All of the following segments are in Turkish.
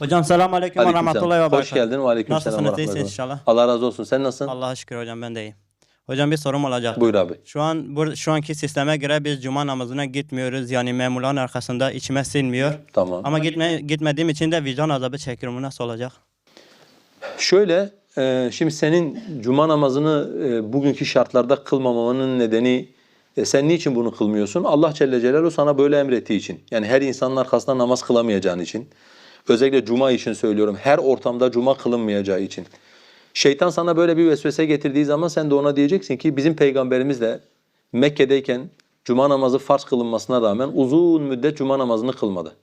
Hocam selamun aleyküm ve rahmetullahi ve Hoş geldin. Ve aleykümselam. Nasılsınız, ve rahmetullah. iyisiniz inşallah? Allah razı olsun. Sen nasılsın? Allah'a şükür hocam ben de iyiyim. Hocam bir sorum olacak. Buyur abi. Şu an bu, şu anki sisteme göre biz cuma namazına gitmiyoruz. Yani memurların arkasında içime sinmiyor. Tamam. Ama gitme, gitmediğim için de vicdan azabı çekiyorum. Bu nasıl olacak? Şöyle, e, şimdi senin cuma namazını e, bugünkü şartlarda kılmamanın nedeni e, sen niçin bunu kılmıyorsun? Allah Celle Celaluhu sana böyle emrettiği için. Yani her insanın arkasında namaz kılamayacağın için. Özellikle cuma için söylüyorum. Her ortamda cuma kılınmayacağı için. Şeytan sana böyle bir vesvese getirdiği zaman sen de ona diyeceksin ki bizim peygamberimiz de Mekke'deyken cuma namazı farz kılınmasına rağmen uzun müddet cuma namazını kılmadı.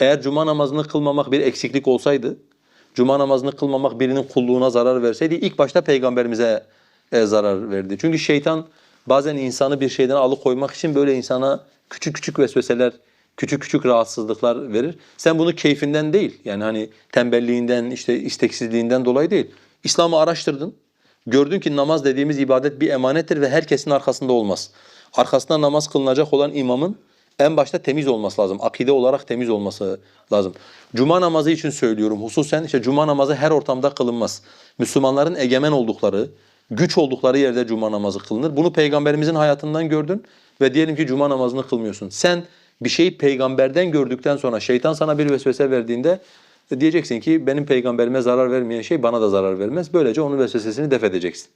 Eğer cuma namazını kılmamak bir eksiklik olsaydı, cuma namazını kılmamak birinin kulluğuna zarar verseydi ilk başta peygamberimize e, zarar verdi. Çünkü şeytan bazen insanı bir şeyden alıkoymak için böyle insana küçük küçük vesveseler, küçük küçük rahatsızlıklar verir. Sen bunu keyfinden değil yani hani tembelliğinden, işte isteksizliğinden dolayı değil. İslam'ı araştırdın. Gördün ki namaz dediğimiz ibadet bir emanettir ve herkesin arkasında olmaz. Arkasında namaz kılınacak olan imamın en başta temiz olması lazım. Akide olarak temiz olması lazım. Cuma namazı için söylüyorum. Hususen işte cuma namazı her ortamda kılınmaz. Müslümanların egemen oldukları, güç oldukları yerde cuma namazı kılınır. Bunu peygamberimizin hayatından gördün ve diyelim ki cuma namazını kılmıyorsun. Sen bir şeyi peygamberden gördükten sonra şeytan sana bir vesvese verdiğinde diyeceksin ki benim peygamberime zarar vermeyen şey bana da zarar vermez. Böylece onun vesvesesini def edeceksin.